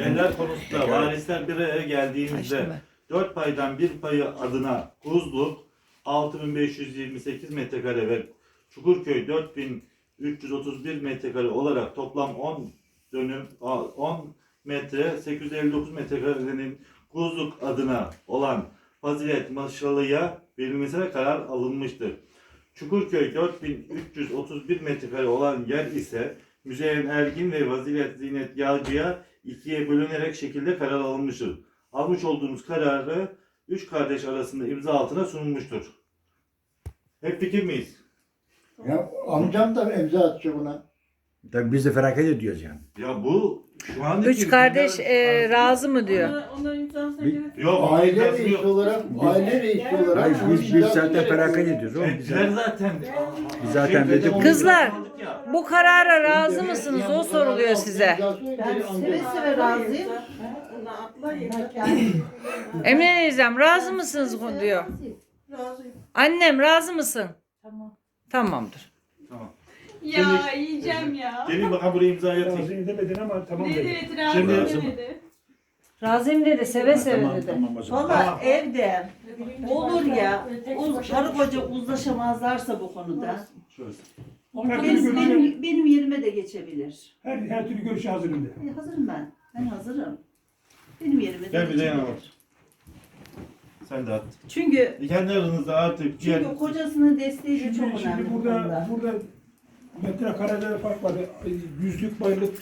Yerler konusunda varisler bir araya geldiğimizde Açtım 4 paydan bir payı adına Kuzluk 6528 metrekare ve Çukurköy 4331 metrekare olarak toplam 10 dönüm 10 metre 859 metrekarenin Kuzluk adına olan Fazilet Maşralı'ya verilmesine karar alınmıştır. Çukurköy 4331 metrekare olan yer ise Müzeyyen Ergin ve Vazilet Zinet Yağcı'ya ikiye bölünerek şekilde karar alınmıştır. Almış olduğumuz kararı üç kardeş arasında imza altına sunulmuştur. Hep fikir miyiz? Ya amcam da imza atacak buna. Tabii biz de feragat ediyoruz yani. Ya bu şu andaki Üç kardeş e, razı mı diyor? Onlar- Onların imzasına Bir- yok. Aile imzası reisi yok. olarak, aile reisi olarak. Hayır biz, biz zaten feragat ediyoruz. oğlum. Biz Ettiler zaten. Biz zaten Şey, dedik. Kızlar. Bu karara razı mısınız? O soruluyor size. Ben seve seve razıyım. Emine teyzem razı mısınız bu diyor. Razıyım. Annem razı mısın? Tamam. Tamamdır. Tamam. Ya yiyeceğim ya. Gelin bakalım buraya imza. Razı edemedin ama tamam dedi. dedi razı Şimdi- demedi. Razıyım dedi seve seve Tamam dedi. tamam zaman. Valla evde olur ya uz, karı koca uzlaşamazlarsa bu konuda Her türlü benim, görüşe, benim, benim yerime de geçebilir. her, her türlü görüşe hazırım de. E, hazırım ben. Ben hazırım. Benim yerime de Gel bir de geçebilir. yana bak. Sen de at. Çünkü E, Kendi aranızda artık çünkü kocasının desteği de Şimdi, çok önemli şimdi bu burada, konuda. burada metrekarelere fark var. Yüzlük bayırlık